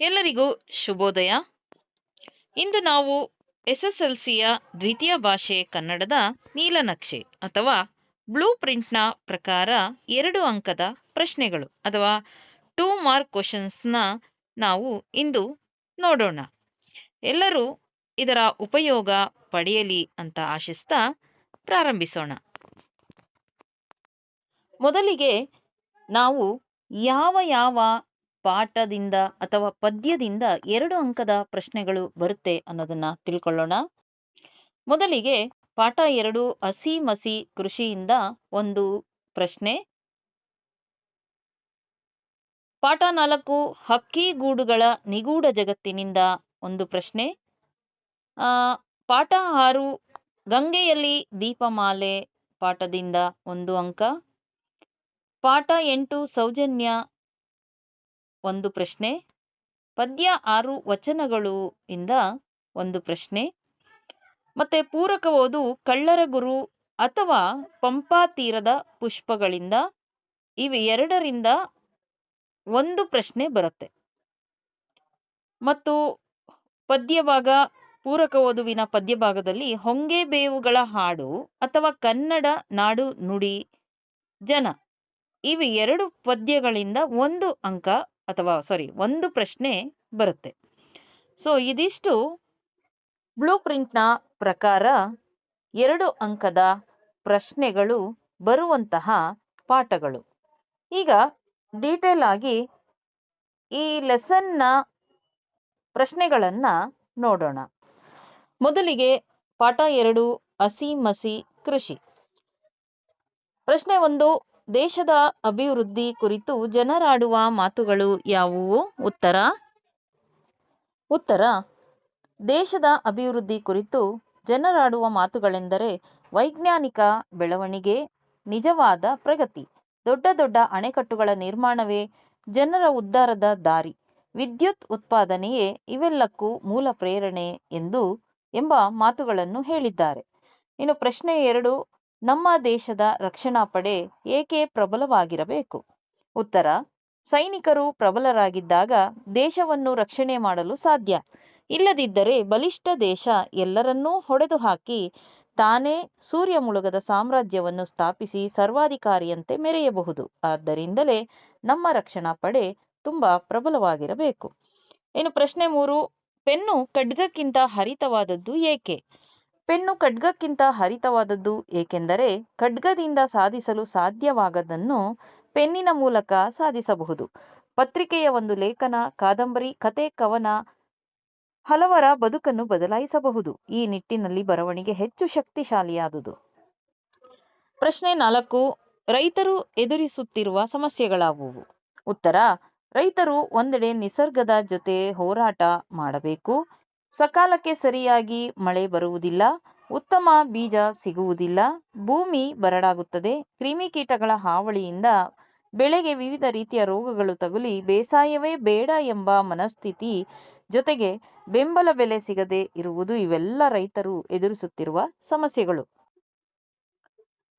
ಎಲ್ಲರಿಗೂ ಶುಭೋದಯ. ಇಂದು ನಾವು ಎಸ್ ಎಸ್ ಎಲ್ ಸಿಯ ದ್ವಿತೀಯ ಭಾಷೆ ಕನ್ನಡದ ನೀಲನಕ್ಷೆ ಅಥವಾ ಬ್ಲೂ ಪ್ರಿಂಟ್ನ ಪ್ರಕಾರ ಎರಡು ಅಂಕದ ಪ್ರಶ್ನೆಗಳು ಅಥವಾ ಟೂ ಮಾರ್ಕ್ ಕ್ವಶನ್ಸ್ನ ನಾವು ಇಂದು ನೋಡೋಣ. ಎಲ್ಲರೂ ಇದರ ಉಪಯೋಗ ಪಡೆಯಲಿ ಅಂತ ಆಶಿಸ್ತಾ ಪ್ರಾರಂಭಿಸೋಣ. ಮೊದಲಿಗೆ ನಾವು ಯಾವ ಯಾವ ಪಾಠದಿಂದ ಅಥವಾ ಪದ್ಯದಿಂದ ಎರಡು ಅಂಕದ ಪ್ರಶ್ನೆಗಳು ಬರುತ್ತೆ ಅನ್ನೋದನ್ನ ತಿಳ್ಕೊಳ್ಳೋಣ. ಮೊದಲಿಗೆ ಪಾಠ ಎರಡು ಹಸಿ ಮಸಿ ಕೃಷಿಯಿಂದ ಒಂದು ಪ್ರಶ್ನೆ. ಪಾಠ ನಾಲ್ಕು ಹಕ್ಕಿಗೂಡುಗಳ ನಿಗೂಢ ಜಗತ್ತಿನಿಂದ ಒಂದು ಪ್ರಶ್ನೆ. ಆ, ಪಾಠ ಆರು ಗಂಗೆಯಲ್ಲಿ ದೀಪಮಾಲೆ ಪಾಠದಿಂದ ಒಂದು ಅಂಕ. ಪಾಠ ಎಂಟು ಸೌಜನ್ಯ ಒಂದು ಪ್ರಶ್ನೆ. ಪದ್ಯ ಆರು ವಚನಗಳು ಇಂದ ಒಂದು ಪ್ರಶ್ನೆ. ಮತ್ತೆ ಪೂರಕ ಓದು ಕಳ್ಳರ ಗುರು ಅಥವಾ ಪಂಪಾ ತೀರದ ಪುಷ್ಪಗಳಿಂದ ಇವು ಎರಡರಿಂದ ಒಂದು ಪ್ರಶ್ನೆ ಬರುತ್ತೆ. ಮತ್ತು ಪದ್ಯಭಾಗ, ಪೂರಕ ಓದುವಿನ ಪದ್ಯ ಭಾಗದಲ್ಲಿ ಹೊಂಗೆ ಬೇವುಗಳ ಹಾಡು ಅಥವಾ ಕನ್ನಡ ನಾಡು ನುಡಿ ಜನ. ಇವು ಎರಡು ಪದ್ಯಗಳಿಂದ ಒಂದು ಅಂಕ ಅಥವಾ ಸಾರಿ ಒಂದು ಪ್ರಶ್ನೆ ಬರುತ್ತೆ. ಸೊ ಇದಿಷ್ಟು ಬ್ಲೂ ಪ್ರಿಂಟ್ನ ಪ್ರಕಾರ ಎರಡು ಅಂಕದ ಪ್ರಶ್ನೆಗಳು ಬರುವಂತಹ ಪಾಠಗಳು. ಈಗ ಡೀಟೇಲ್ ಆಗಿ ಈ ಲೆಸನ್ನ ಪ್ರಶ್ನೆಗಳನ್ನ ನೋಡೋಣ. ಮೊದಲಿಗೆ ಪಾಠ ಎರಡು, ಹಸಿ ಮಸಿ ಕೃಷಿ. ಪ್ರಶ್ನೆ ಒಂದು ದೇಶದ ಅಭಿವೃದ್ಧಿ ಕುರಿತು ಜನರಾಡುವ ಮಾತುಗಳು ಯಾವುವು? ಉತ್ತರ. ಉತ್ತರ. ದೇಶದ ಅಭಿವೃದ್ಧಿ ಕುರಿತು ಜನರಾಡುವ ಮಾತುಗಳೆಂದರೆ ವೈಜ್ಞಾನಿಕ ಬೆಳವಣಿಗೆ, ನಿಜವಾದ ಪ್ರಗತಿ, ದೊಡ್ಡ ದೊಡ್ಡ ಅಣೆಕಟ್ಟುಗಳ ನಿರ್ಮಾಣವೇ, ಜನರ ಉದ್ಧಾರದ ದಾರಿ, ವಿದ್ಯುತ್ ಉತ್ಪಾದನೆಯೇ ಇವೆಲ್ಲಕ್ಕೂ ಮೂಲ ಪ್ರೇರಣೆ ಎಂದು ಎಂಬ ಮಾತುಗಳನ್ನು ಹೇಳಿದ್ದಾರೆ. ಇನ್ನು ಪ್ರಶ್ನೆ ಎರಡು ನಮ್ಮ ದೇಶದ ರಕ್ಷಣಾ ಪಡೆ ಏಕೆ ಪ್ರಬಲವಾಗಿರಬೇಕು? ಉತ್ತರ, ಸೈನಿಕರು ಪ್ರಬಲರಾಗಿದ್ದಾಗ ದೇಶವನ್ನು ರಕ್ಷಣೆ ಮಾಡಲು ಸಾಧ್ಯ. ಇಲ್ಲದಿದ್ದರೆ ಬಲಿಷ್ಠ ದೇಶ ಎಲ್ಲರನ್ನೂ ಹೊಡೆದು ಹಾಕಿ ತಾನೇ ಸೂರ್ಯ ಮುಳುಗದ ಸಾಮ್ರಾಜ್ಯವನ್ನು ಸ್ಥಾಪಿಸಿ ಸರ್ವಾಧಿಕಾರಿಯಂತೆ ಮೆರೆಯಬಹುದು. ಆದ್ದರಿಂದಲೇ ನಮ್ಮ ರಕ್ಷಣಾ ಪಡೆ ತುಂಬಾ ಪ್ರಬಲವಾಗಿರಬೇಕು. ಇನ್ನು ಪ್ರಶ್ನೆ ಮೂರು, ಪೆನ್ನು ಖಡ್ಗಕ್ಕಿಂತ ಹರಿತವಾದದ್ದು ಏಕೆ? ಪೆನ್ನು ಖಡ್ಗಕ್ಕಿಂತ ಹರಿತವಾದದ್ದು ಏಕೆಂದರೆ ಖಡ್ಗದಿಂದ ಸಾಧಿಸಲು ಸಾಧ್ಯವಾಗದನ್ನು ಪೆನ್ನಿನ ಮೂಲಕ ಸಾಧಿಸಬಹುದು. ಪತ್ರಿಕೆಯ ಒಂದು ಲೇಖನ, ಕಾದಂಬರಿ, ಕತೆ, ಕವನ, ಹಲವರ ಬದುಕನ್ನು ಬದಲಾಯಿಸಬಹುದು. ಈ ನಿಟ್ಟಿನಲ್ಲಿ ಬರವಣಿಗೆ ಹೆಚ್ಚು ಶಕ್ತಿಶಾಲಿಯಾದುದು. ಪ್ರಶ್ನೆ ನಾಲ್ಕು, ರೈತರು ಎದುರಿಸುತ್ತಿರುವ ಸಮಸ್ಯೆಗಳಾವುವು? ಉತ್ತರ, ರೈತರು ಒಂದೆಡೆ ನಿಸರ್ಗದ ಜೊತೆ ಹೋರಾಟ ಮಾಡಬೇಕು. ಸಕಾಲಕ್ಕೆ ಸರಿಯಾಗಿ ಮಳೆ ಬರುವುದಿಲ್ಲ, ಉತ್ತಮ ಬೀಜ ಸಿಗುವುದಿಲ್ಲ, ಭೂಮಿ ಬರಡಾಗುತ್ತದೆ ಕ್ರಿಮಿಕೀಟಗಳ ಹಾವಳಿಯಿಂದ ಬೆಳೆಗೆ ವಿವಿಧ ರೀತಿಯ ರೋಗಗಳು ತಗುಲಿ ಬೇಸಾಯವೇ ಬೇಡ ಎಂಬ ಮನಸ್ಥಿತಿ ಜೊತೆಗೆ ಬೆಂಬಲ ಬೆಲೆ ಸಿಗದೆ ಇರುವುದು ಇವೆಲ್ಲ ರೈತರು ಎದುರಿಸುತ್ತಿರುವ ಸಮಸ್ಯೆಗಳು.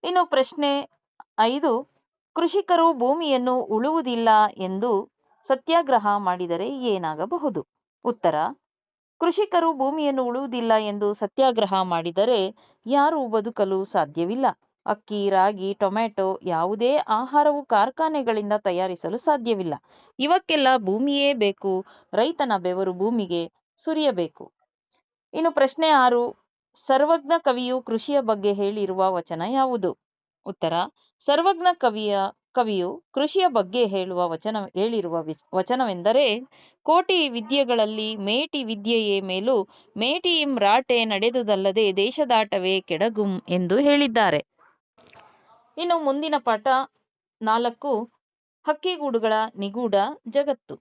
ಇನ್ನು ಪ್ರಶ್ನೆ ಐದು, ಕೃಷಿಕರು ಭೂಮಿಯನ್ನು ಉಳುವುದಿಲ್ಲ ಎಂದು ಸತ್ಯಾಗ್ರಹ ಮಾಡಿದರೆ ಏನಾಗಬಹುದು? ಉತ್ತರ ಕೃಷಿಕರು ಭೂಮಿಯನ್ನು ಉಳುವುದಿಲ್ಲ ಎಂದು ಸತ್ಯಾಗ್ರಹ ಮಾಡಿದರೆ ಯಾರೂ ಬದುಕಲು ಸಾಧ್ಯವಿಲ್ಲ. ಅಕ್ಕಿ, ರಾಗಿ ಟೊಮೆಟೊ ಯಾವುದೇ ಆಹಾರವು ಕಾರ್ಖಾನೆಗಳಿಂದ ತಯಾರಿಸಲು ಸಾಧ್ಯವಿಲ್ಲ. ಇವಕ್ಕೆಲ್ಲ ಭೂಮಿಯೇ ಬೇಕು. ರೈತನ ಬೆವರು ಭೂಮಿಗೆ ಸುರಿಯಬೇಕು. ಇನ್ನು ಪ್ರಶ್ನೆ ಆರು, ಸರ್ವಜ್ಞ ಕವಿಯು ಕೃಷಿಯ ಬಗ್ಗೆ ಹೇಳಿರುವ ವಚನ ಯಾವುದು? ಉತ್ತರ, ಸರ್ವಜ್ಞ ಕವಿಯ ಕವಿಯು ಕೃಷಿಯ ಬಗ್ಗೆ ಹೇಳುವ ವಚನ, ಹೇಳಿರುವ ವಚನವೆಂದರೆ, ಕೋಟಿ ವಿದ್ಯೆಗಳಲ್ಲಿ ಮೇಟಿ ವಿದ್ಯೆಯೇ ಮೇಲು, ಮೇಟಿಯಿಂ ರಾಟೆ ನಡೆದುದಲ್ಲದೆ ದೇಶದಾಟವೇ ಕೆಡಗುಂ ಎಂದು ಹೇಳಿದ್ದಾರೆ. ಇನ್ನು ಮುಂದಿನ ಪಾಠ ನಾಲ್ಕು, ಹಕ್ಕಿಗೂಡುಗಳ ನಿಗೂಢ ಜಗತ್ತು.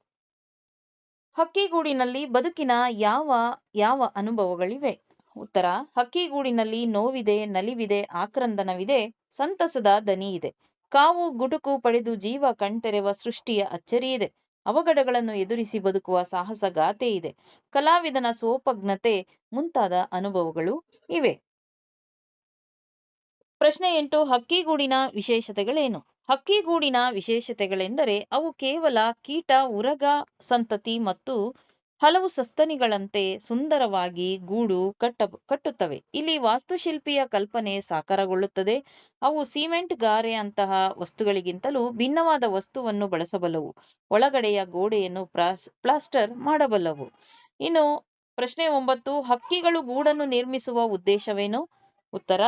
ಹಕ್ಕಿಗೂಡಿನಲ್ಲಿ ಬದುಕಿನ ಯಾವ ಯಾವ ಅನುಭವಗಳಿವೆ? ಉತ್ತರ, ಹಕ್ಕಿಗೂಡಿನಲ್ಲಿ ನೋವಿದೆ, ನಲಿವಿದೆ, ಆಕ್ರಂದನವಿದೆ, ಸಂತಸದ ದನಿ ಇದೆ ಕಾವು ಗುಟುಕು ಪಡೆದು ಜೀವ ಕಣ್ತೆರೆವ ಸೃಷ್ಟಿಯ ಅಚ್ಚರಿಯಿದೆ. ಅವಘಡಗಳನ್ನು ಎದುರಿಸಿ ಬದುಕುವ ಸಾಹಸಗಾಥೆ ಇದೆ ಕಲಾವಿದನ ಸೋಪಜ್ಞತೆ ಮುಂತಾದ ಅನುಭವಗಳು ಇವೆ. ಪ್ರಶ್ನೆ ಎಂಟು, ಹಕ್ಕಿಗೂಡಿನ ವಿಶೇಷತೆಗಳೇನು? ಹಕ್ಕಿಗೂಡಿನ ವಿಶೇಷತೆಗಳೆಂದರೆ ಅವು ಕೇವಲ ಕೀಟ, ಉರಗ, ಸಂತತಿ ಮತ್ತು ಹಲವು ಸಸ್ತನಿಗಳಂತೆ ಸುಂದರವಾಗಿ ಗೂಡು ಕಟ್ಟ, ಕಟ್ಟುತ್ತವೆ. ಇಲ್ಲಿ ವಾಸ್ತುಶಿಲ್ಪಿಯ ಕಲ್ಪನೆ ಸಾಕಾರಗೊಳ್ಳುತ್ತದೆ. ಅವು ಸಿಮೆಂಟ್ ಗಾರೆ ಅಂತಹ ವಸ್ತುಗಳಿಗಿಂತಲೂ ಭಿನ್ನವಾದ ವಸ್ತುವನ್ನು ಬಳಸಬಲ್ಲವು. ಒಳಗಡೆಯ ಗೋಡೆಯನ್ನು ಪ್ಲಾಸ್ಟರ್ ಮಾಡಬಲ್ಲವು. ಇನ್ನು ಪ್ರಶ್ನೆ ಒಂಬತ್ತು, ಹಕ್ಕಿಗಳು ಗೂಡನ್ನು ನಿರ್ಮಿಸುವ ಉದ್ದೇಶವೇನು? ಉತ್ತರ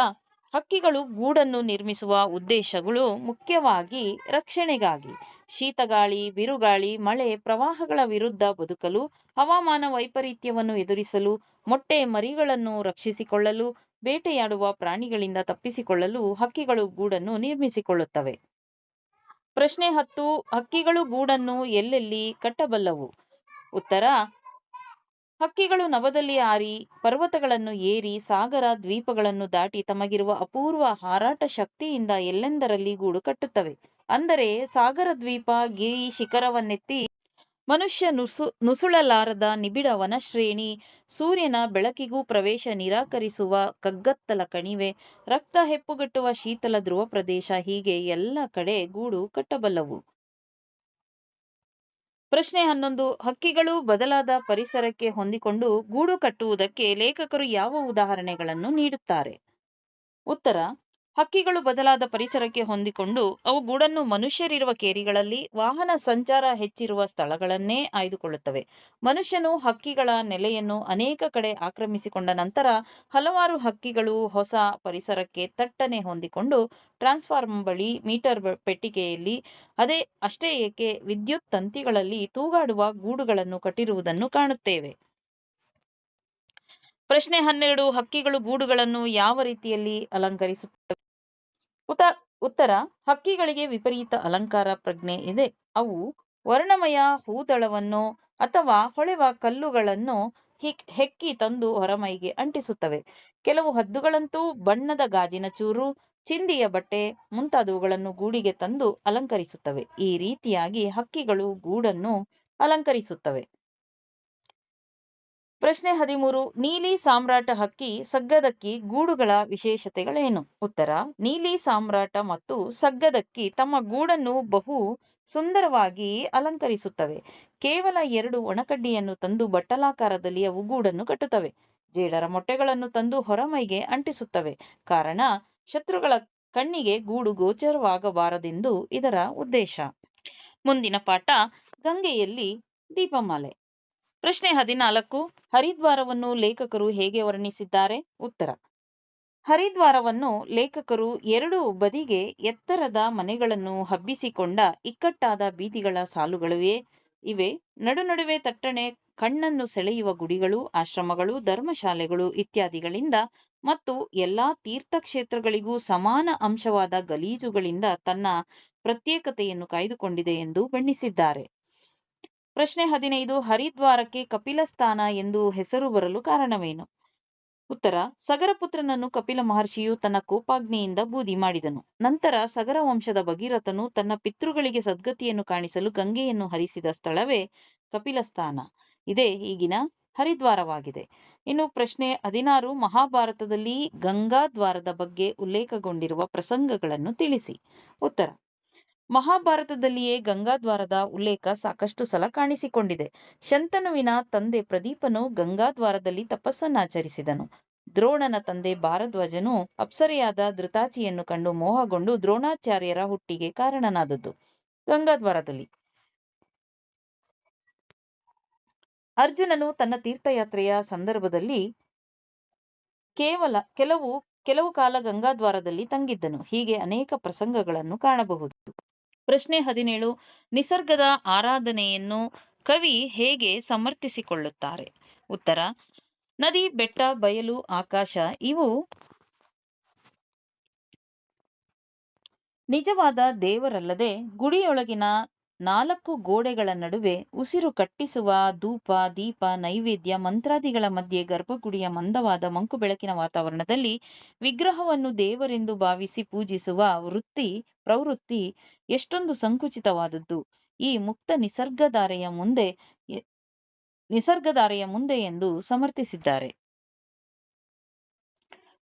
ಹಕ್ಕಿಗಳು ಗೂಡನ್ನು ನಿರ್ಮಿಸುವ ಉದ್ದೇಶಗಳು ಮುಖ್ಯವಾಗಿ ರಕ್ಷಣೆಗಾಗಿ. ಶೀತಗಾಳಿ, ಬಿರುಗಾಳಿ, ಮಳೆ, ಪ್ರವಾಹಗಳ ವಿರುದ್ಧ ಬದುಕಲು, ಹವಾಮಾನ ವೈಪರೀತ್ಯವನ್ನು ಎದುರಿಸಲು, ಮೊಟ್ಟೆ ಮರಿಗಳನ್ನು ರಕ್ಷಿಸಿಕೊಳ್ಳಲು, ಬೇಟೆಯಾಡುವ ಪ್ರಾಣಿಗಳಿಂದ ತಪ್ಪಿಸಿಕೊಳ್ಳಲು ಹಕ್ಕಿಗಳು ಗೂಡನ್ನು ನಿರ್ಮಿಸಿಕೊಳ್ಳುತ್ತವೆ. ಪ್ರಶ್ನೆ ಹತ್ತು, ಹಕ್ಕಿಗಳು ಗೂಡನ್ನು ಎಲ್ಲೆಲ್ಲಿ ಕಟ್ಟಬಲ್ಲವು? ಉತ್ತರ ಹಕ್ಕಿಗಳು ನವದಲ್ಲಿ ಆರಿ, ಪರ್ವತಗಳನ್ನು ಏರಿ, ಸಾಗರ ದ್ವೀಪಗಳನ್ನು ದಾಟಿ ತಮಗಿರುವ ಅಪೂರ್ವ ಹಾರಾಟ ಶಕ್ತಿಯಿಂದ ಎಲ್ಲೆಂದರಲ್ಲಿ ಗೂಡು ಕಟ್ಟುತ್ತವೆ. ಅಂದರೆ ಸಾಗರ ದ್ವೀಪ, ಗಿರಿ ಶಿಖರವನ್ನೆತ್ತಿ ಮನುಷ್ಯ ನುಸು, ನುಸುಳಲಾರದ ನಿಬಿಡ ವನಶ್ರೇಣಿ, ಸೂರ್ಯನ ಬೆಳಕಿಗೂ ಪ್ರವೇಶ ನಿರಾಕರಿಸುವ ಕಗ್ಗತ್ತಲ ಕಣಿವೆ, ರಕ್ತ ಹೆಪ್ಪುಗಟ್ಟುವ ಶೀತಲ ಧ್ರುವ ಪ್ರದೇಶ ಹೀಗೆ ಎಲ್ಲ ಕಡೆ ಗೂಡು ಕಟ್ಟಬಲ್ಲವು. ಪ್ರಶ್ನೆ ಹನ್ನೊಂದು ಹಕ್ಕಿಗಳು ಬದಲಾದ ಪರಿಸರಕ್ಕೆ ಹೊಂದಿಕೊಂಡು ಗೂಡು ಕಟ್ಟುವುದಕ್ಕೆ ಲೇಖಕರು ಯಾವ ಉದಾಹರಣೆಗಳನ್ನು ನೀಡುತ್ತಾರೆ? ಉತ್ತರ ಹಕ್ಕಿಗಳು ಬದಲಾದ ಪರಿಸರಕ್ಕೆ ಹೊಂದಿಕೊಂಡು ಅವು ಗೂಡನ್ನು ಮನುಷ್ಯರಿರುವ ಕೇರಿಗಳಲ್ಲಿ ವಾಹನ ಸಂಚಾರ ಹೆಚ್ಚಿರುವ ಸ್ಥಳಗಳನ್ನೇ ಆಯ್ದುಕೊಳ್ಳುತ್ತವೆ. ಮನುಷ್ಯನು ಹಕ್ಕಿಗಳ ನೆಲೆಯನ್ನು ಅನೇಕ ಕಡೆ ಆಕ್ರಮಿಸಿಕೊಂಡ ನಂತರ ಹಲವಾರು ಹಕ್ಕಿಗಳು ಹೊಸ ಪರಿಸರಕ್ಕೆ ತಟ್ಟನೆ ಹೊಂದಿಕೊಂಡು ಟ್ರಾನ್ಸ್ಫಾರ್ಮ್ ಬಳಿ ಮೀಟರ್ ಪೆಟ್ಟಿಗೆಯಲ್ಲಿ ಅದೇ, ಅಷ್ಟೇ ಏಕೆ ವಿದ್ಯುತ್ ತಂತಿಗಳಲ್ಲಿ ತೂಗಾಡುವ ಗೂಡುಗಳನ್ನು ಕಟ್ಟಿರುವುದನ್ನು ಕಾಣುತ್ತೇವೆ. ಪ್ರಶ್ನೆ ಹನ್ನೆರಡು, ಹಕ್ಕಿಗಳು ಗೂಡುಗಳನ್ನು ಯಾವ ರೀತಿಯಲ್ಲಿ ಅಲಂಕರಿಸುತ್ತವೆ? ಉತ್ತರ, ಹಕ್ಕಿಗಳಿಗೆ ವಿಪರೀತ ಅಲಂಕಾರ ಪ್ರಜ್ಞೆ ಇದೆ. ಅವು ವರ್ಣಮಯ ಹೂದಳವನ್ನು ಅಥವಾ ಹೊಳೆವ ಕಲ್ಲುಗಳನ್ನು ಹಿಕ್, ಹೆಕ್ಕಿ ತಂದು ಹೊರಮೈಗೆ ಅಂಟಿಸುತ್ತವೆ. ಕೆಲವು ಹದ್ದುಗಳಂತೂ ಬಣ್ಣದ ಗಾಜಿನ ಚೂರು, ಚಿಂದಿಯ ಬಟ್ಟೆ ಮುಂತಾದವುಗಳನ್ನು ಗೂಡಿಗೆ ತಂದು ಅಲಂಕರಿಸುತ್ತವೆ. ಈ ರೀತಿಯಾಗಿ ಹಕ್ಕಿಗಳು ಗೂಡನ್ನು ಅಲಂಕರಿಸುತ್ತವೆ. ಪ್ರಶ್ನೆ ಹದಿಮೂರು, ನೀಲಿ ಸಾಮ್ರಾಟ ಹಕ್ಕಿ ಸಗ್ಗದಕ್ಕಿ ಗೂಡುಗಳ ವಿಶೇಷತೆಗಳೇನು? ಉತ್ತರ, ನೀಲಿ ಸಾಮ್ರಾಟ ಮತ್ತು ಸಗ್ಗದಕ್ಕಿ ತಮ್ಮ ಗೂಡನ್ನು ಬಹು ಸುಂದರವಾಗಿ ಅಲಂಕರಿಸುತ್ತವೆ. ಕೇವಲ ಎರಡು ಒಣಕಡ್ಡಿಯನ್ನು ತಂದು ಬಟ್ಟಲಾಕಾರದಲ್ಲಿ ಅವು ಗೂಡನ್ನು ಕಟ್ಟುತ್ತವೆ. ಜೇಡರ ಮೊಟ್ಟೆಗಳನ್ನು ತಂದು ಹೊರಮೈಗೆ ಅಂಟಿಸುತ್ತವೆ. ಕಾರಣ, ಶತ್ರುಗಳ ಕಣ್ಣಿಗೆ ಗೂಡು ಗೋಚರವಾಗಬಾರದೆಂದು ಇದರ ಉದ್ದೇಶ. ಮುಂದಿನ ಪಾಠ, ಗಂಗೆಯಲ್ಲಿ ದೀಪಮಾಲೆ. ಪ್ರಶ್ನೆ ಹದಿನಾಲ್ಕು, ಹರಿದ್ವಾರವನ್ನು ಲೇಖಕರು ಹೇಗೆ ವರ್ಣಿಸಿದ್ದಾರೆ? ಉತ್ತರ, ಹರಿದ್ವಾರವನ್ನು ಲೇಖಕರು ಎರಡು ಬದಿಗೆ ಎತ್ತರದ ಮನೆಗಳನ್ನು ಹಬ್ಬಿಸಿಕೊಂಡ ಇಕ್ಕಟ್ಟಾದ ಬೀದಿಗಳ ಸಾಲುಗಳಿವೆ? ಇವೆ ನಡುನಡುವೆ ತಟ್ಟಣೆ, ಕಣ್ಣನ್ನು ಸೆಳೆಯುವ ಗುಡಿಗಳು, ಆಶ್ರಮಗಳು, ಧರ್ಮಶಾಲೆಗಳು ಇತ್ಯಾದಿಗಳಿಂದ ಮತ್ತು ಎಲ್ಲಾ ತೀರ್ಥಕ್ಷೇತ್ರಗಳಿಗೂ ಸಮಾನ ಅಂಶವಾದ ಗಲೀಜುಗಳಿಂದ ತನ್ನ ಪ್ರತ್ಯೇಕತೆಯನ್ನು ಕಾಯ್ದುಕೊಂಡಿದೆ ಎಂದು ಬಣ್ಣಿಸಿದ್ದಾರೆ. ಪ್ರಶ್ನೆ ಹದಿನೈದು, ಹರಿದ್ವಾರಕ್ಕೆ ಕಪಿಲಸ್ಥಾನ ಎಂದು ಹೆಸರು ಬರಲು ಕಾರಣವೇನು? ಉತ್ತರ, ಸಗರಪುತ್ರನನ್ನು ಕಪಿಲ ಮಹರ್ಷಿಯು ತನ್ನ ಕೋಪಾಗ್ನಿಯಿಂದ ಬೂದಿ ಮಾಡಿದನು. ನಂತರ ಸಗರ ವಂಶದ ಭಗೀರಥನು ತನ್ನ ಪಿತೃಗಳಿಗೆ ಸದ್ಗತಿಯನ್ನು ಕಾಣಿಸಲು ಗಂಗೆಯನ್ನು ಹರಿಸಿದ ಸ್ಥಳವೇ ಕಪಿಲಸ್ಥಾನ ಇದೇ ಈಗಿನ ಹರಿದ್ವಾರವಾಗಿದೆ. ಇನ್ನು ಪ್ರಶ್ನೆ ಹದಿನಾರು, ಮಹಾಭಾರತದಲ್ಲಿ ಗಂಗಾದ್ವಾರದ ಬಗ್ಗೆ ಉಲ್ಲೇಖಗೊಂಡಿರುವ ಪ್ರಸಂಗಗಳನ್ನು ತಿಳಿಸಿ. ಉತ್ತರ ಮಹಾಭಾರತದಲ್ಲಿಯೇ ಗಂಗಾದ್ವಾರದ ಉಲ್ಲೇಖ ಸಾಕಷ್ಟು ಸಲ ಕಾಣಿಸಿಕೊಂಡಿದೆ. ಶಂತನುವಿನ ತಂದೆ ಪ್ರದೀಪನು ಗಂಗಾದ್ವಾರದಲ್ಲಿ ತಪಸ್ಸನ್ನಾಚರಿಸಿದನು. ದ್ರೋಣನ ತಂದೆ ಭಾರದ್ವಾಜನು ಅಪ್ಸರೆಯಾದ ಧೃತಾಚಿಯನ್ನು ಕಂಡು ಮೋಹಗೊಂಡು ದ್ರೋಣಾಚಾರ್ಯರ ಹುಟ್ಟಿಗೆ ಕಾರಣನಾದದ್ದು. ಗಂಗಾದ್ವಾರದಲ್ಲಿ ಅರ್ಜುನನು ತನ್ನ ತೀರ್ಥಯಾತ್ರೆಯ ಸಂದರ್ಭದಲ್ಲಿ ಕೇವಲ ಕೆಲವು ಕೆಲವು ಕಾಲ ಗಂಗಾದ್ವಾರದಲ್ಲಿ ತಂಗಿದ್ದನು. ಹೀಗೆ ಅನೇಕ ಪ್ರಸಂಗಗಳನ್ನು ಕಾಣಬಹುದು. ಪ್ರಶ್ನೆ ಹದಿನೇಳು, ನಿಸರ್ಗದ ಆರಾಧನೆಯನ್ನು ಕವಿ ಹೇಗೆ ಸಮರ್ಥಿಸಿಕೊಳ್ಳುತ್ತಾರೆ? ಉತ್ತರ, ನದಿ, ಬೆಟ್ಟ, ಬಯಲು, ಆಕಾಶ ಇವು ನಿಜವಾದ ದೇವರಲ್ಲದೆ ಗುಡಿಯೊಳಗಿನ ನಾಲ್ಕು ಗೋಡೆಗಳ ನಡುವೆ ಉಸಿರು ಕಟ್ಟಿಸುವ ಧೂಪ, ದೀಪ, ನೈವೇದ್ಯ, ಮಂತ್ರಾದಿಗಳ ಮಧ್ಯೆ ಗರ್ಭಗುಡಿಯ ಮಂದವಾದ ಮಂಕು ಬೆಳಕಿನ ವಾತಾವರಣದಲ್ಲಿ ವಿಗ್ರಹವನ್ನು ದೇವರೆಂದು ಭಾವಿಸಿ ಪೂಜಿಸುವ ವೃತ್ತಿ, ಪ್ರವೃತ್ತಿ ಎಷ್ಟೊಂದು ಸಂಕುಚಿತವಾದದ್ದು. ಈ ಮುಕ್ತ ನಿಸರ್ಗಧಾರೆಯ ಮುಂದೆ ನಿಸರ್ಗಧಾರೆಯ ಮುಂದೆ ಎಂದು ಸಮರ್ಥಿಸಿದ್ದಾರೆ.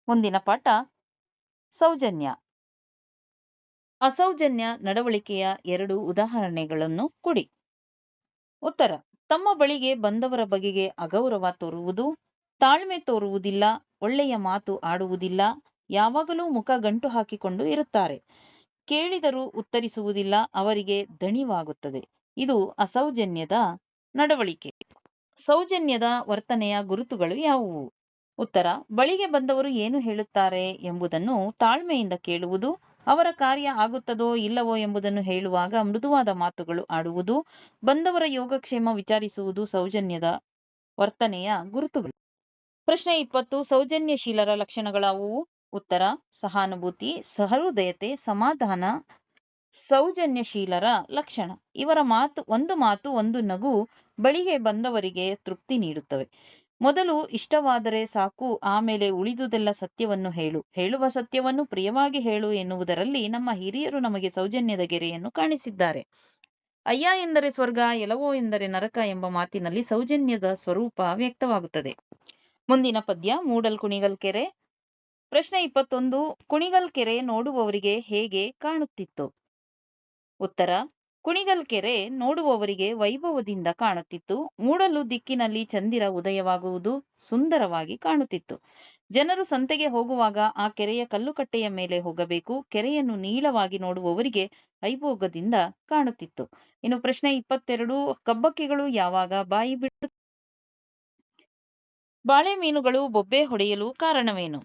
ಮುಂದಿನ ಪಾಠ ಸೌಜನ್ಯ. ಅಸೌಜನ್ಯ ನಡವಳಿಕೆಯ ಎರಡು ಉದಾಹರಣೆಗಳನ್ನು ಕೊಡಿ. ಉತ್ತರ, ತಮ್ಮ ಬಳಿಗೆ ಬಂದವರ ಬಗೆಗೆ ಅಗೌರವ ತೋರುವುದು, ತಾಳ್ಮೆ ತೋರುವುದಿಲ್ಲ, ಒಳ್ಳೆಯ ಮಾತು ಆಡುವುದಿಲ್ಲ, ಯಾವಾಗಲೂ ಮುಖ ಗಂಟು ಹಾಕಿಕೊಂಡು ಇರುತ್ತಾರೆ. ಕೇಳಿದರೂ ಉತ್ತರಿಸುವುದಿಲ್ಲ, ಅವರಿಗೆ ದಣಿವಾಗುತ್ತದೆ. ಇದು ಅಸೌಜನ್ಯದ ನಡವಳಿಕೆ. ಸೌಜನ್ಯದ ವರ್ತನೆಯ ಗುರುತುಗಳು ಯಾವುವು? ಉತ್ತರ, ಬಳಿಗೆ ಬಂದವರು ಏನು ಹೇಳುತ್ತಾರೆ ಎಂಬುದನ್ನು ತಾಳ್ಮೆಯಿಂದ ಕೇಳುವುದು ಅವರ ಕಾರ್ಯ ಆಗುತ್ತದೋ ಇಲ್ಲವೋ ಎಂಬುದನ್ನು ಹೇಳುವಾಗ ಮೃದುವಾದ ಮಾತುಗಳು ಆಡುವುದು, ಬಂದವರ ಯೋಗಕ್ಷೇಮ ವಿಚಾರಿಸುವುದು ಸೌಜನ್ಯದ ವರ್ತನೆಯ ಗುರುತುಗಳು. ಪ್ರಶ್ನೆ ಇಪ್ಪತ್ತು, ಸೌಜನ್ಯಶೀಲರ ಲಕ್ಷಣಗಳಾವುವು ಉತ್ತರ, ಸಹಾನುಭೂತಿ, ಸಹೃದಯತೆ, ಸಮಾಧಾನ, ಸೌಜನ್ಯಶೀಲರ ಲಕ್ಷಣ. ಇವರ ಮಾತು, ಒಂದು ಮಾತು, ಒಂದು ನಗು ಬಳಿಗೆ ಬಂದವರಿಗೆ ತೃಪ್ತಿ ನೀಡುತ್ತವೆ. ಮೊದಲು ಇಷ್ಟವಾದರೆ ಸಾಕು, ಆಮೇಲೆ ಉಳಿದುದೆಲ್ಲ ಸತ್ಯವನ್ನು ಹೇಳು. ಹೇಳುವ ಸತ್ಯವನ್ನು ಪ್ರಿಯವಾಗಿ ಹೇಳು ಎನ್ನುವುದರಲ್ಲಿ ನಮ್ಮ ಹಿರಿಯರು ನಮಗೆ ಸೌಜನ್ಯದ ಗೆರೆಯನ್ನು ಕಾಣಿಸಿದ್ದಾರೆ. ಅಯ್ಯ ಎಂದರೆ ಸ್ವರ್ಗ ಎಲವೋ ಎಂದರೆ ನರಕ ಎಂಬ ಮಾತಿನಲ್ಲಿ ಸೌಜನ್ಯದ ಸ್ವರೂಪ ವ್ಯಕ್ತವಾಗುತ್ತದೆ. ಮುಂದಿನ ಪದ್ಯ, ಮೂಡಲ್ ಕುಣಿಗಲ್ ಕೆರೆ. ಪ್ರಶ್ನೆ ಇಪ್ಪತ್ತೊಂದು, ಕುಣಿಗಲ್ ಕೆರೆ ನೋಡುವವರಿಗೆ ಹೇಗೆ ಕಾಣುತ್ತಿತ್ತು? ಉತ್ತರ ಕುಣಿಗಲ್ ಕೆರೆ ನೋಡುವವರಿಗೆ ವೈಭವದಿಂದ ಕಾಣುತ್ತಿತ್ತು. ಮೂಡಲು ದಿಕ್ಕಿನಲ್ಲಿ ಚಂದಿರ ಉದಯವಾಗುವುದು ಸುಂದರವಾಗಿ ಕಾಣುತ್ತಿತ್ತು. ಜನರು ಸಂತೆಗೆ ಹೋಗುವಾಗ ಆ ಕೆರೆಯ ಕಲ್ಲುಕಟ್ಟೆಯ ಮೇಲೆ ಹೋಗಬೇಕು. ಕೆರೆಯನ್ನು ನೀಳವಾಗಿ ನೋಡುವವರಿಗೆ ಐಭೋಗದಿಂದ ಕಾಣುತ್ತಿತ್ತು. ಇನ್ನು ಪ್ರಶ್ನೆ ಇಪ್ಪತ್ತೆರಡು, ಕಬ್ಬಕ್ಕಿಗಳು ಯಾವಾಗ ಬಾಯಿ ಬಿಟ್ಟು ಬಾಳೆ ಮೀನುಗಳು ಬೊಬ್ಬೆ ಹೊಡೆಯಲು ಕಾರಣವೇನು?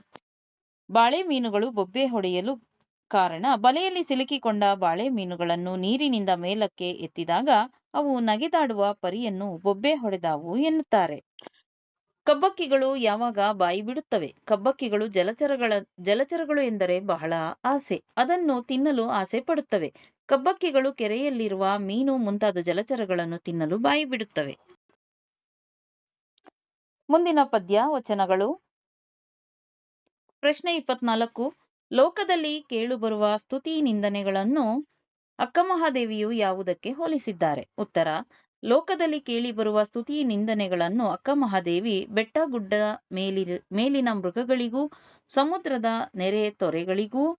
ಬಾಳೆ ಮೀನುಗಳು ಬೊಬ್ಬೆ ಹೊಡೆಯಲು ಕಾರಣ ಬಲೆಯಲ್ಲಿ ಸಿಲುಕಿಕೊಂಡ ಬಾಳೆ ಮೀನುಗಳನ್ನು ನೀರಿನಿಂದ ಮೇಲಕ್ಕೆ ಎತ್ತಿದಾಗ ಅವು ನಗೆದಾಡುವ ಪರಿಯನ್ನು ಬೊಬ್ಬೆ ಹೊಡೆದಾವು ಎನ್ನುತ್ತಾರೆ. ಕಬ್ಬಕ್ಕಿಗಳು ಯಾವಾಗ ಬಾಯಿ ಬಿಡುತ್ತವೆ? ಕಬ್ಬಕ್ಕಿಗಳು ಜಲಚರಗಳ, ಜಲಚರಗಳು ಎಂದರೆ ಬಹಳ ಆಸೆ. ಅದನ್ನು ತಿನ್ನಲು ಆಸೆ ಪಡುತ್ತವೆ. ಕಬ್ಬಕ್ಕಿಗಳು ಕೆರೆಯಲ್ಲಿರುವ ಮೀನು ಮುಂತಾದ ಜಲಚರಗಳನ್ನು ತಿನ್ನಲು ಬಾಯಿ ಬಿಡುತ್ತವೆ. ಮುಂದಿನ ಪದ್ಯ, ವಚನಗಳು. ಪ್ರಶ್ನೆ ಇಪ್ಪತ್ನಾಲ್ಕು. ಲೋಕದಲ್ಲಿ ಕೇಳುಬರುವ ಸ್ತುತಿ ನಿಂದನೆಗಳನ್ನು ಅಕ್ಕಮಹಾದೇವಿಯು ಯಾವುದಕ್ಕೆ ಹೋಲಿಸಿದ್ದಾರೆ? ಉತ್ತರ, ಲೋಕದಲ್ಲಿ ಕೇಳಿಬರುವ ಸ್ತುತಿ ನಿಂದನೆಗಳನ್ನು ಅಕ್ಕಮಹಾದೇವಿ ಬೆಟ್ಟ ಗುಡ್ಡ ಮೇಲಿ ಮೇಲಿನ ಮೃಗಗಳಿಗೂ, ಸಮುದ್ರದ ನೆರೆ ತೊರೆಗಳಿಗೂ,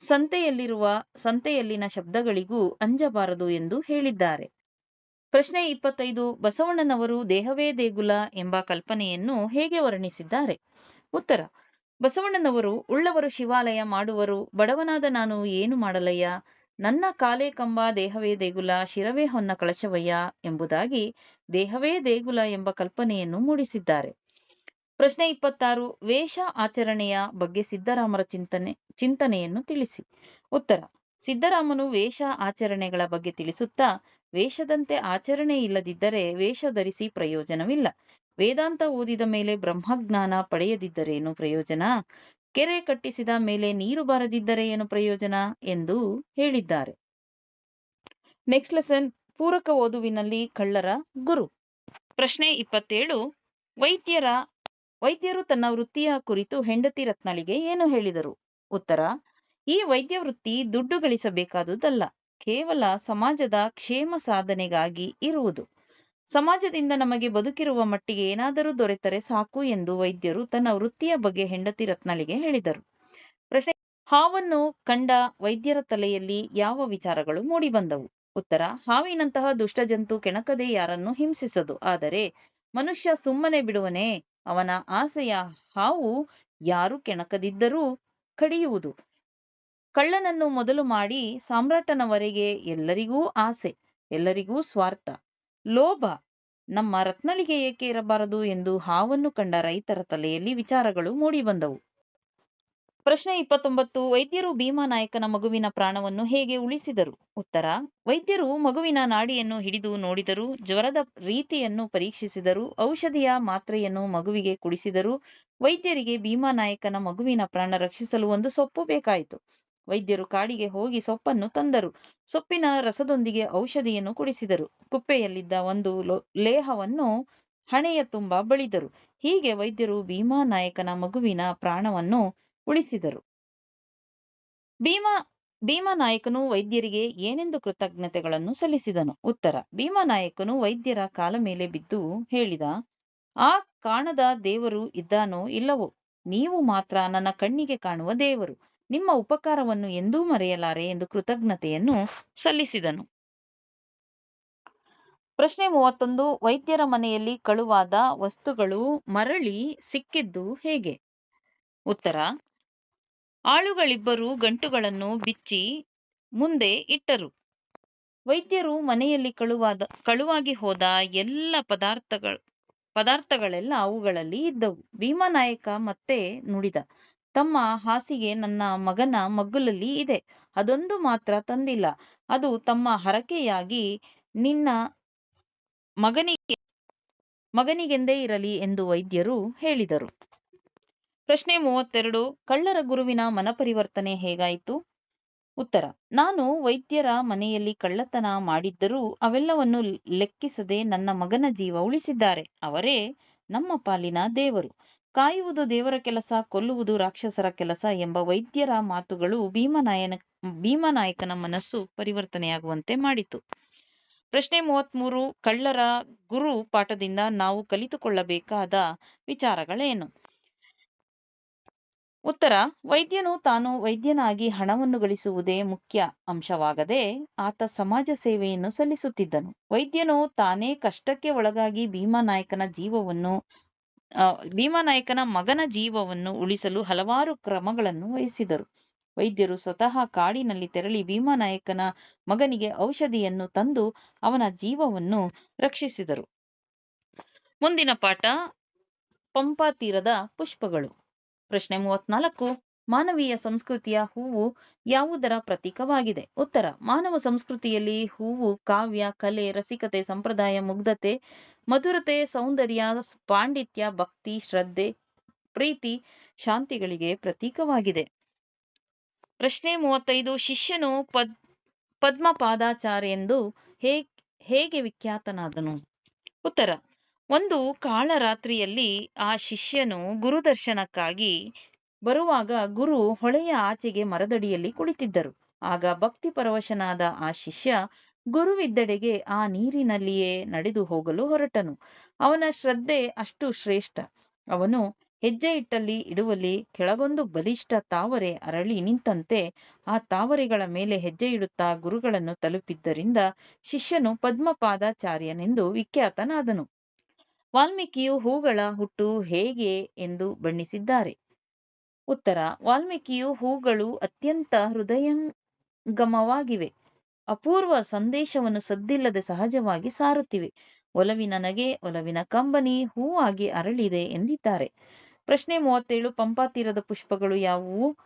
ಸಂತೆಯಲ್ಲಿರುವ, ಸಂತೆಯಲ್ಲಿನ ಶಬ್ದಗಳಿಗೂ ಅಂಜಬಾರದು ಎಂದು ಹೇಳಿದ್ದಾರೆ. ಪ್ರಶ್ನೆ ಇಪ್ಪತ್ತೈದು, ಬಸವಣ್ಣನವರು ದೇಹವೇ ದೇಗುಲ ಎಂಬ ಕಲ್ಪನೆಯನ್ನು ಹೇಗೆ ವರ್ಣಿಸಿದ್ದಾರೆ? ಉತ್ತರ ಬಸವಣ್ಣನವರು, ಉಳ್ಳವರು ಶಿವಾಲಯ ಮಾಡುವರು, ಬಡವನಾದ ನಾನು ಏನು ಮಾಡಲಯ್ಯ? ನನ್ನ ಕಾಲೇ ಕಂಬ, ದೇಹವೇ ದೇಗುಲ, ಶಿರವೇ ಹೊನ್ನ ಕಳಶವಯ್ಯ ಎಂಬುದಾಗಿ ದೇಹವೇ ದೇಗುಲ ಎಂಬ ಕಲ್ಪನೆಯನ್ನು ಮೂಡಿಸಿದ್ದಾರೆ. ಪ್ರಶ್ನೆ ಇಪ್ಪತ್ತಾರು, ವೇಷ ಆಚರಣೆಯ ಬಗ್ಗೆ ಸಿದ್ದರಾಮರ ಚಿಂತನೆ, ಚಿಂತನೆಯನ್ನು ತಿಳಿಸಿ. ಉತ್ತರ, ಸಿದ್ದರಾಮನು ವೇಷ ಆಚರಣೆಗಳ ಬಗ್ಗೆ ತಿಳಿಸುತ್ತಾ, ವೇಷದಂತೆ ಆಚರಣೆ ಇಲ್ಲದಿದ್ದರೆ ವೇಷ ಧರಿಸಿ ಪ್ರಯೋಜನವಿಲ್ಲ. ವೇದಾಂತ ಓದಿದ ಮೇಲೆ ಬ್ರಹ್ಮಜ್ಞಾನ ಪಡೆಯದಿದ್ದರೇನು ಪ್ರಯೋಜನ? ಕೆರೆ ಕಟ್ಟಿಸಿದ ಮೇಲೆ ನೀರು ಬಾರದಿದ್ದರೆ ಏನು ಪ್ರಯೋಜನ? ಎಂದು ಹೇಳಿದ್ದಾರೆ. ನೆಕ್ಸ್ಟ್ ಲೆಸನ್ ಪೂರಕ ಓದುವಿನಲ್ಲಿ ಕಳ್ಳರ ಗುರು. ಪ್ರಶ್ನೆ ಇಪ್ಪತ್ತೇಳು, ವೈದ್ಯರ, ವೈದ್ಯರು ತನ್ನ ವೃತ್ತಿಯ ಕುರಿತು ಹೆಂಡತಿ ರತ್ನಳಿಗೆ ಏನು ಹೇಳಿದರು? ಉತ್ತರ, ಈ ವೈದ್ಯ ವೃತ್ತಿ ದುಡ್ಡು ಗಳಿಸಬೇಕಾದುದಲ್ಲ, ಕೇವಲ ಸಮಾಜದ ಕ್ಷೇಮ ಸಾಧನೆಗಾಗಿ ಇರುವುದು. ಸಮಾಜದಿಂದ ನಮಗೆ ಬದುಕಿರುವ ಮಟ್ಟಿಗೆ ಏನಾದರೂ ದೊರೆತರೆ ಸಾಕು ಎಂದು ವೈದ್ಯರು ತನ್ನ ವೃತ್ತಿಯ ಬಗ್ಗೆ ಹೆಂಡತಿ ರತ್ನಳಿಗೆ ಹೇಳಿದರು. ಪ್ರಶ್ನೆ, ಹಾವನ್ನು ಕಂಡ ವೈದ್ಯರ ತಲೆಯಲ್ಲಿ ಯಾವ ವಿಚಾರಗಳು ಮೂಡಿಬಂದವು ಉತ್ತರ, ಹಾವಿನಂತಹ ದುಷ್ಟಜಂತು ಕೆಣಕದೆ ಯಾರನ್ನು ಹಿಂಸಿಸದು? ಆದರೆ, ಮನುಷ್ಯ ಸುಮ್ಮನೆ ಬಿಡುವನೇ, ಅವನ ಆಸೆಯ ಹಾವು ಯಾರು ಕೆಣಕದಿದ್ದರೂ ಕಡಿಯುವುದು. ಕಳ್ಳನನ್ನು ಮೊದಲು ಮಾಡಿ ಸಾಮ್ರಾಟನವರೆಗೆ ಎಲ್ಲರಿಗೂ ಆಸೆ, ಎಲ್ಲರಿಗೂ ಸ್ವಾರ್ಥ. ಲೋಭ ನಮ್ಮ ರತ್ನಳಿಗೆ ಏಕೆ ಇರಬಾರದು ಎಂದು ಹಾವನ್ನು ಕಂಡ ರೈತರ ತಲೆಯಲ್ಲಿ ವಿಚಾರಗಳು ಮೂಡಿಬಂದವು ಪ್ರಶ್ನೆ ಇಪ್ಪತ್ತೊಂಬತ್ತು, ವೈದ್ಯರು ಭೀಮಾನಾಯಕನ ಮಗುವಿನ ಪ್ರಾಣವನ್ನು ಹೇಗೆ ಉಳಿಸಿದರು? ಉತ್ತರ, ವೈದ್ಯರು ಮಗುವಿನ ನಾಡಿಯನ್ನು ಹಿಡಿದು ನೋಡಿದರು, ಜ್ವರದ ರೀತಿಯನ್ನು ಪರೀಕ್ಷಿಸಿದರು, ಔಷಧಿಯ ಮಾತ್ರೆಯನ್ನು ಮಗುವಿಗೆ ಕುಡಿಸಿದರು. ವೈದ್ಯರಿಗೆ ಭೀಮಾನಾಯಕನ ಮಗುವಿನ ಪ್ರಾಣ ರಕ್ಷಿಸಲು ಒಂದು ಸೊಪ್ಪು ಬೇಕಾಯಿತು. ವೈದ್ಯರು ಕಾಡಿಗೆ ಹೋಗಿ ಸೊಪ್ಪನ್ನು ತಂದರು. ಸೊಪ್ಪಿನ ರಸದೊಂದಿಗೆ ಔಷಧಿಯನ್ನು ಕುಡಿಸಿದರು. ಕುಪ್ಪೆಯಲ್ಲಿದ್ದ ಒಂದು ಲೇಹವನ್ನು ಹಣೆಯ ತುಂಬ ಬಳಿದರು. ಹೀಗೆ ವೈದ್ಯರು ಭೀಮಾನಾಯಕನ ಮಗುವಿನ ಪ್ರಾಣವನ್ನು ಉಳಿಸಿದರು. ಭೀಮಾ ಭೀಮಾನಾಯಕನು ವೈದ್ಯರಿಗೆ ಏನೆಂದು ಕೃತಜ್ಞತೆಗಳನ್ನು ಸಲ್ಲಿಸಿದನು? ಉತ್ತರ ಭೀಮಾನಾಯಕನು ವೈದ್ಯರ ಕಾಲ ಮೇಲೆ ಬಿದ್ದು ಹೇಳಿದ, ಆ ಕಾಣದ ದೇವರು ಇದ್ದಾನೋ ಇಲ್ಲವೋ? ನೀವು ಮಾತ್ರ ನನ್ನ ಕಣ್ಣಿಗೆ ಕಾಣುವ ದೇವರು. ನಿಮ್ಮ ಉಪಕಾರವನ್ನು ಎಂದೂ ಮರೆಯಲಾರೆ ಎಂದು ಕೃತಜ್ಞತೆಯನ್ನು ಸಲ್ಲಿಸಿದನು. ಪ್ರಶ್ನೆ ಮೂವತ್ತೊಂದು, ವೈದ್ಯರ ಮನೆಯಲ್ಲಿ ಕಳುವಾದ ವಸ್ತುಗಳು ಮರಳಿ ಸಿಕ್ಕಿದ್ದು ಹೇಗೆ? ಉತ್ತರ, ಆಳುಗಳಿಬ್ಬರು ಗಂಟುಗಳನ್ನು ಬಿಚ್ಚಿ ಮುಂದೆ ಇಟ್ಟರು. ವೈದ್ಯರು ಮನೆಯಲ್ಲಿ ಕಳುವಾದ, ಕಳುವಾಗಿ ಹೋದ ಎಲ್ಲ ಪದಾರ್ಥಗಳು, ಪದಾರ್ಥಗಳೆಲ್ಲ ಅವುಗಳಲ್ಲಿ ಇದ್ದವು. ಭೀಮಾನಾಯಕ ಮತ್ತೆ ನುಡಿದ ತಮ್ಮ ಹಾಸಿಗೆ ನನ್ನ ಮಗನ ಮಗ್ಗುಲಲ್ಲಿ ಇದೆ. ಅದೊಂದು ಮಾತ್ರ ತಂದಿಲ್ಲ. ಅದು ತಮ್ಮ ಹರಕೆಯಾಗಿ ನಿನ್ನ ಮಗನಿಗೆ, ಮಗನಿಗೆಂದೇ ಇರಲಿ ಎಂದು ವೈದ್ಯರು ಹೇಳಿದರು. ಪ್ರಶ್ನೆ ಮೂವತ್ತೆರಡು, ಕಳ್ಳರ ಗುರುವಿನ ಮನಪರಿವರ್ತನೆ ಹೇಗಾಯಿತು? ಉತ್ತರ, ನಾನು ವೈದ್ಯರ ಮನೆಯಲ್ಲಿ ಕಳ್ಳತನ ಮಾಡಿದ್ದರೂ ಅವೆಲ್ಲವನ್ನು ಲೆಕ್ಕಿಸದೆ ನನ್ನ ಮಗನ ಜೀವ ಉಳಿಸಿದ್ದಾರೆ. ಅವರೇ ನಮ್ಮ ಪಾಲಿನ ದೇವರು. ಕಾಯುವುದು ದೇವರ ಕೆಲಸ, ಕೊಲ್ಲುವುದು ರಾಕ್ಷಸರ ಕೆಲಸ ಎಂಬ ವೈದ್ಯರ ಮಾತುಗಳು ಭೀಮನಾಯನ ಭೀಮನಾಯಕನ ಮನಸ್ಸು ಪರಿವರ್ತನೆಯಾಗುವಂತೆ ಮಾಡಿತು. ಪ್ರಶ್ನೆ ಮೂವತ್ಮೂರು, ಕಳ್ಳರ ಗುರು ಪಾಠದಿಂದ ನಾವು ಕಲಿತುಕೊಳ್ಳಬೇಕಾದ ವಿಚಾರಗಳೇನು? ಉತ್ತರ, ವೈದ್ಯನು ತಾನು ವೈದ್ಯನಾಗಿ ಹಣವನ್ನು ಗಳಿಸುವುದೇ ಮುಖ್ಯ ಅಂಶವಾಗದೆ ಆತ ಸಮಾಜ ಸೇವೆಯನ್ನು ಸಲ್ಲಿಸುತ್ತಿದ್ದನು. ವೈದ್ಯನು ತಾನೇ ಕಷ್ಟಕ್ಕೆ ಒಳಗಾಗಿ ಭೀಮಾನಾಯಕನ ಜೀವವನ್ನು ಭೀಮನಾಯಕನ ಮಗನ ಜೀವವನ್ನು ಉಳಿಸಲು ಹಲವಾರು ಕ್ರಮಗಳನ್ನು ವಹಿಸಿದರು. ವೈದ್ಯರು ಸ್ವತಃ ಕಾಡಿನಲ್ಲಿ ತೆರಳಿ ಭೀಮಾನಾಯಕನ ಮಗನಿಗೆ ಔಷಧಿಯನ್ನು ತಂದು ಅವನ ಜೀವವನ್ನು ರಕ್ಷಿಸಿದರು. ಮುಂದಿನ ಪಾಠ ಪಂಪಾ ತೀರದ ಪುಷ್ಪಗಳು. ಪ್ರಶ್ನೆ ಮೂವತ್ನಾಲ್ಕು. ಮಾನವೀಯ ಸಂಸ್ಕೃತಿಯ ಹೂವು ಯಾವುದರ ಪ್ರತೀಕವಾಗಿದೆ? ಉತ್ತರ, ಮಾನವ ಸಂಸ್ಕೃತಿಯಲ್ಲಿ ಹೂವು, ಕಾವ್ಯ, ಕಲೆ, ರಸಿಕತೆ, ಸಂಪ್ರದಾಯ, ಮುಗ್ಧತೆ, ಮಧುರತೆ, ಸೌಂದರ್ಯ, ಪಾಂಡಿತ್ಯ, ಭಕ್ತಿ, ಶ್ರದ್ಧೆ, ಪ್ರೀತಿ, ಶಾಂತಿಗಳಿಗೆ ಪ್ರತೀಕವಾಗಿದೆ. ಪ್ರಶ್ನೆ ಮೂವತ್ತೈದು, ಶಿಷ್ಯನು ಪದ್ ಪದ್ಮಪಾದಾಚಾರ್ಯೆಂದು ಹೇ, ಹೇಗೆ ವಿಖ್ಯಾತನಾದನು? ಉತ್ತರ, ಒಂದು ಕಾಳರಾತ್ರಿಯಲ್ಲಿ ಆ ಶಿಷ್ಯನು ಗುರುದರ್ಶನಕ್ಕಾಗಿ ಬರುವಾಗ ಗುರು ಹೊಳೆಯ ಆಚೆಗೆ ಮರದಡಿಯಲ್ಲಿ ಕುಳಿತಿದ್ದರು. ಆಗ ಭಕ್ತಿ ಪರವಶನಾದ ಆ ಶಿಷ್ಯ ಗುರುವಿದ್ದೆಡೆಗೆ ಆ ನೀರಿನಲ್ಲಿಯೇ ನಡೆದು ಹೋಗಲು ಹೊರಟನು. ಅವನ ಶ್ರದ್ಧೆ ಅಷ್ಟು ಶ್ರೇಷ್ಠ. ಅವನು ಹೆಜ್ಜೆ ಇಟ್ಟಲ್ಲಿ ಇಡುವಲ್ಲಿ ಕೆಳಗೊಂದು ಬಲಿಷ್ಠ ತಾವರೆ ಅರಳಿ ನಿಂತಂತೆ ಆ ತಾವರೆಗಳ ಮೇಲೆ ಹೆಜ್ಜೆ ಇಡುತ್ತಾ ಗುರುಗಳನ್ನು ತಲುಪಿದ್ದರಿಂದ ಶಿಷ್ಯನು ಪದ್ಮಪಾದಾಚಾರ್ಯನೆಂದು ವಿಖ್ಯಾತನಾದನು. ವಾಲ್ಮೀಕಿಯು ಹೂಗಳ ಹುಟ್ಟು ಹೇಗೆ ಎಂದು ಬಣ್ಣಿಸಿದ್ದಾರೆ. ಉತ್ತರ, ವಾಲ್ಮೀಕಿಯು ಹೂಗಳು ಅತ್ಯಂತ ಹೃದಯಂಗಮವಾಗಿವೆ. ಅಪೂರ್ವ ಸಂದೇಶವನ್ನು ಸದ್ದಿಲ್ಲದೆ ಸಹಜವಾಗಿ ಸಾರುತ್ತಿವೆ. ಒಲವಿನ ನಗೆ, ಒಲವಿನ ಕಂಬನಿ ಹೂವಾಗಿ ಅರಳಿದೆ ಎಂದಿದ್ದಾರೆ. ಪ್ರಶ್ನೆ ಮೂವತ್ತೇಳು ಪಂಪಾತೀರದ ಪುಷ್ಪಗಳು ಯಾವುವು?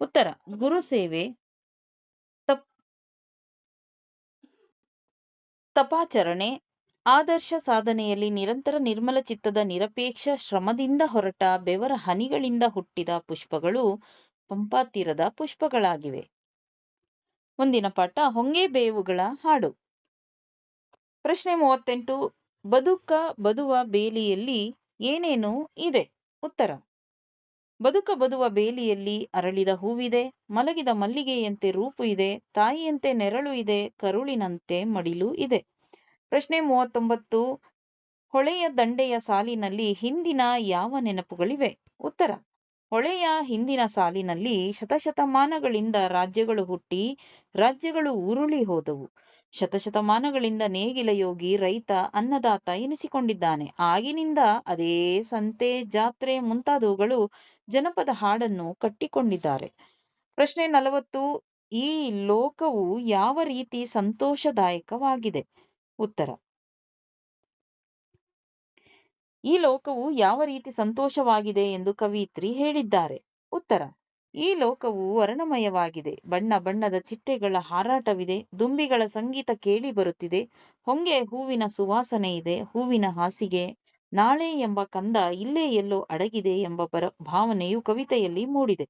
ಉತ್ತರ, ಗುರು ಸೇವೆ, ತಪ್, ತಪಾಚರಣೆ ಆದರ್ಶ ಸಾಧನೆಯಲ್ಲಿ ನಿರಂತರ ನಿರ್ಮಲ ಚಿತ್ತದ ನಿರಪೇಕ್ಷ ಶ್ರಮದಿಂದ ಹೊರಟ ಬೆವರ ಹನಿಗಳಿಂದ ಹುಟ್ಟಿದ ಪುಷ್ಪಗಳು ಪಂಪಾತೀರದ ಪುಷ್ಪಗಳಾಗಿವೆ. ಮುಂದಿನ ಪಾಠ ಹೊಂಗೆ ಬೇವುಗಳ ಹಾಡು. ಪ್ರಶ್ನೆ ಮೂವತ್ತೆಂಟು, ಬದುಕ ಬದುವ ಬೇಲಿಯಲ್ಲಿ ಏನೇನು ಇದೆ? ಉತ್ತರ. ಬದುಕ ಬದುವ ಬೇಲಿಯಲ್ಲಿ ಅರಳಿದ ಹೂವಿದೆ, ಮಲಗಿದ ಮಲ್ಲಿಗೆಯಂತೆ ರೂಪು ಇದೆ, ತಾಯಿಯಂತೆ ನೆರಳು ಇದೆ, ಕರುಳಿನಂತೆ ಮಡಿಲು ಇದೆ. ಪ್ರಶ್ನೆ ಮೂವತ್ತೊಂಬತ್ತು. ಹೊಳೆಯ ದಂಡೆಯ ಸಾಲಿನಲ್ಲಿ ಹಿಂದಿನ ಯಾವ ನೆನಪುಗಳಿವೆ? ಉತ್ತರ, ಹೊಳೆಯ ಹಿಂದಿನ ಸಾಲಿನಲ್ಲಿ ಶತಶತಮಾನಗಳಿಂದ ರಾಜ್ಯಗಳು ಹುಟ್ಟಿ, ರಾಜ್ಯಗಳು ಉರುಳಿ ಹೋದವು. ಶತಶತಮಾನಗಳಿಂದ ನೇಗಿಲ ಯೋಗಿ ರೈತ ಅನ್ನದಾತ ಎನಿಸಿಕೊಂಡಿದ್ದಾನೆ. ಆಗಿನಿಂದ ಅದೇ ಸಂತೆ ಜಾತ್ರೆ ಮುಂತಾದವುಗಳು ಜನಪದ ಹಾಡನ್ನು ಕಟ್ಟಿಕೊಂಡಿದ್ದಾರೆ. ಪ್ರಶ್ನೆ ನಲವತ್ತು, ಈ ಲೋಕವು ಯಾವ ರೀತಿ ಸಂತೋಷದಾಯಕವಾಗಿದೆ? ಉತ್ತರ. ಈ ಲೋಕವು ಯಾವ ರೀತಿ ಸಂತೋಷವಾಗಿದೆ ಎಂದು ಕವಿತ್ರಿ ಹೇಳಿದ್ದಾರೆ. ಉತ್ತರ. ಈ ಲೋಕವು ವರ್ಣಮಯವಾಗಿದೆ. ಬಣ್ಣ ಬಣ್ಣದ ಚಿಟ್ಟೆಗಳ ಹಾರಾಟವಿದೆ. ದುಂಬಿಗಳ ಸಂಗೀತ ಕೇಳಿ ಬರುತ್ತಿದೆ. ಹೊಂಗೆ ಹೂವಿನ ಸುವಾಸನೆ ಇದೆ. ಹೂವಿನ ಹಾಸಿಗೆ ನಾಳೆ ಎಂಬ ಕಂದ ಇಲ್ಲೇ ಎಲ್ಲೋ ಅಡಗಿದೆ ಎಂಬ ಬರ ಭಾವನೆಯು ಕವಿತೆಯಲ್ಲಿ ಮೂಡಿದೆ.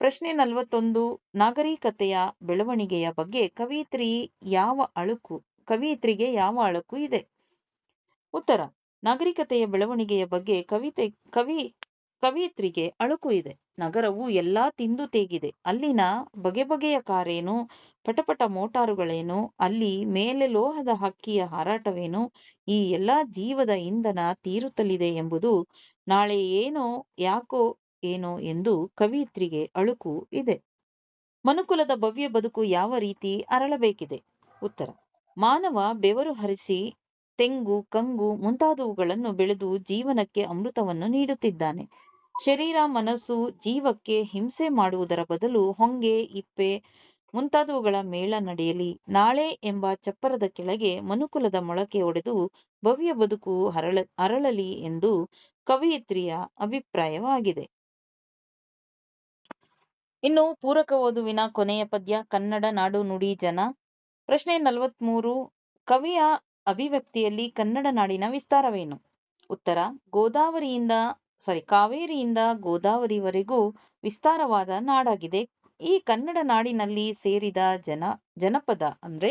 ಪ್ರಶ್ನೆ ನಲವತ್ತೊಂದು. ನಾಗರಿಕತೆಯ ಬೆಳವಣಿಗೆಯ ಬಗ್ಗೆ ಕವಿತ್ರಿ ಯಾವ ಅಳುಕು ಕವಿಯಿತ್ರಿಗೆ ಯಾವ ಅಳಕು ಇದೆ? ಉತ್ತರ, ನಾಗರಿಕತೆಯ ಬೆಳವಣಿಗೆಯ ಬಗ್ಗೆ ಕವಿತೆ, ಕವಿ, ಕವಿಯಿತ್ರಿಗೆ ಅಳುಕು ಇದೆ. ನಗರವು ಎಲ್ಲಾ ತಿಂದು ತೇಗಿದೆ. ಅಲ್ಲಿನ ಬಗೆ ಬಗೆಯ ಕಾರೇನು, ಪಟಪಟ ಮೋಟಾರುಗಳೇನು, ಅಲ್ಲಿ ಮೇಲೆ ಲೋಹದ ಹಕ್ಕಿಯ ಹಾರಾಟವೇನು, ಈ ಎಲ್ಲಾ ಜೀವದ ಇಂಧನ ತೀರುತ್ತಲಿದೆ ಎಂಬುದು ನಾಳೆ ಏನೋ, ಯಾಕೋ ಏನೋ ಎಂದು ಕವಿಯಿತ್ರಿಗೆ ಅಳುಕು ಇದೆ. ಮನುಕುಲದ ಭವ್ಯ ಬದುಕು ಯಾವ ರೀತಿ ಅರಳಬೇಕಿದೆ? ಉತ್ತರ ಮಾನವ ಬೆವರು ಹರಿಸಿ, ತೆಂಗು, ಕಂಗು ಮುಂತಾದವುಗಳನ್ನು ಬೆಳೆದು ಜೀವನಕ್ಕೆ ಅಮೃತವನ್ನು ನೀಡುತ್ತಿದ್ದಾನೆ. ಶರೀರ, ಮನಸ್ಸು ಜೀವಕ್ಕೆ ಹಿಂಸೆ ಮಾಡುವುದರ ಬದಲು ಹೊಂಗೆ, ಇಪ್ಪೆ ಮುಂತಾದವುಗಳ ಮೇಳ ನಡೆಯಲಿ. ನಾಳೆ ಎಂಬ ಚಪ್ಪರದ ಕೆಳಗೆ ಮನುಕುಲದ ಮೊಳಕೆ ಒಡೆದು ಭವ್ಯ ಬದುಕು ಹರಳ, ಅರಳಲಿ ಎಂದು ಕವಯಿತ್ರಿಯ ಅಭಿಪ್ರಾಯವಾಗಿದೆ. ಇನ್ನು ಪೂರಕ ಓದುವಿನ ಕೊನೆಯ ಪದ್ಯ ಕನ್ನಡ ನಾಡು ನುಡಿ ಜನ. ಪ್ರಶ್ನೆ ನಲವತ್ಮೂರು, ಕವಿಯ ಅಭಿವ್ಯಕ್ತಿಯಲ್ಲಿ ಕನ್ನಡ ನಾಡಿನ ವಿಸ್ತಾರವೇನು? ಉತ್ತರ, ಗೋದಾವರಿಯಿಂದ ಸಾರಿ ಕಾವೇರಿಯಿಂದ ಗೋದಾವರಿವರೆಗೂ ವಿಸ್ತಾರವಾದ ನಾಡಾಗಿದೆ. ಈ ಕನ್ನಡ ನಾಡಿನಲ್ಲಿ ಸೇರಿದ ಜನ, ಜನಪದ ಅಂದ್ರೆ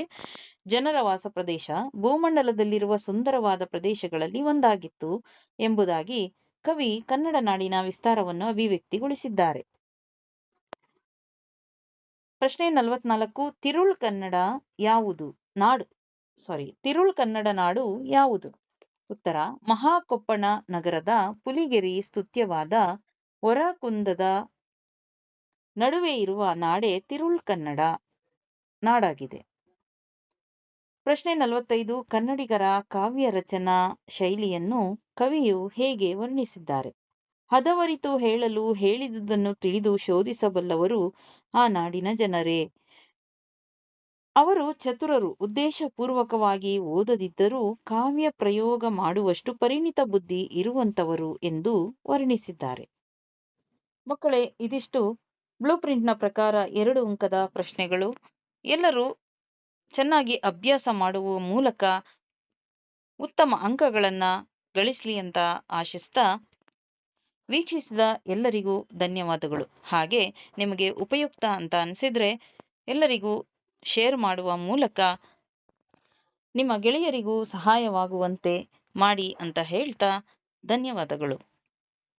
ಜನರ ವಾಸ ಪ್ರದೇಶ, ಭೂಮಂಡಲದಲ್ಲಿರುವ ಸುಂದರವಾದ ಪ್ರದೇಶಗಳಲ್ಲಿ ಒಂದಾಗಿತ್ತು ಎಂಬುದಾಗಿ ಕವಿ ಕನ್ನಡ ನಾಡಿನ ವಿಸ್ತಾರವನ್ನು ಅಭಿವ್ಯಕ್ತಿಗೊಳಿಸಿದ್ದಾರೆ. ಪ್ರಶ್ನೆ ನಲವತ್ನಾಲ್ಕು, ತಿರುಳ್ ಕನ್ನಡ ಯಾವುದು? ನಾಡು ಸಾರಿ ತಿರುಳ್ ಕನ್ನಡ ನಾಡು ಯಾವುದು? ಉತ್ತರ, ಮಹಾಕೊಪ್ಪಣ ನಗರದ ಪುಲಿಗೆರಿ ಸ್ತುತ್ಯವಾದ ಹೊರಕುಂದದ ನಡುವೆ ಇರುವ ನಾಡೆ ತಿರುಳ್ ಕನ್ನಡ ನಾಡಾಗಿದೆ. ಪ್ರಶ್ನೆ ನಲವತ್ತೈದು, ಕನ್ನಡಿಗರ ಕಾವ್ಯ ರಚನಾ ಶೈಲಿಯನ್ನು ಕವಿಯು ಹೇಗೆ ವರ್ಣಿಸಿದ್ದಾರೆ? ಹದವರಿತು ಹೇಳಲು ಹೇಳಿದುದನ್ನು ತಿಳಿದು ಶೋಧಿಸಬಲ್ಲವರು ಆ ನಾಡಿನ ಜನರೇ. ಅವರು ಚತುರರು, ಉದ್ದೇಶಪೂರ್ವಕವಾಗಿ ಓದದಿದ್ದರೂ ಕಾವ್ಯ ಪ್ರಯೋಗ ಮಾಡುವಷ್ಟು ಪರಿಣಿತ ಬುದ್ಧಿ ಇರುವಂತವರು ಎಂದು ವರ್ಣಿಸಿದ್ದಾರೆ. ಮಕ್ಕಳೇ, ಇದಿಷ್ಟು ಬ್ಲೂ ಪ್ರಿಂಟ್ನ ಪ್ರಕಾರ ಎರಡು ಅಂಕದ ಪ್ರಶ್ನೆಗಳು. ಎಲ್ಲರೂ ಚೆನ್ನಾಗಿ ಅಭ್ಯಾಸ ಮಾಡುವ ಮೂಲಕ ಉತ್ತಮ ಅಂಕಗಳನ್ನ ಗಳಿಸ್ಲಿ ಅಂತ ಆಶಿಸ್ತಾ ವೀಕ್ಷಿಸಿದ ಎಲ್ಲರಿಗೂ ಧನ್ಯವಾದಗಳು. ಹಾಗೆ ನಿಮಗೆ ಉಪಯುಕ್ತ ಅಂತ ಅನಿಸಿದ್ರೆ ಎಲ್ಲರಿಗೂ ಶೇರ್ ಮಾಡುವ ಮೂಲಕ ನಿಮ್ಮ ಗೆಳೆಯರಿಗೂ ಸಹಾಯವಾಗುವಂತೆ ಮಾಡಿ ಅಂತ ಹೇಳ್ತಾ ಧನ್ಯವಾದಗಳು.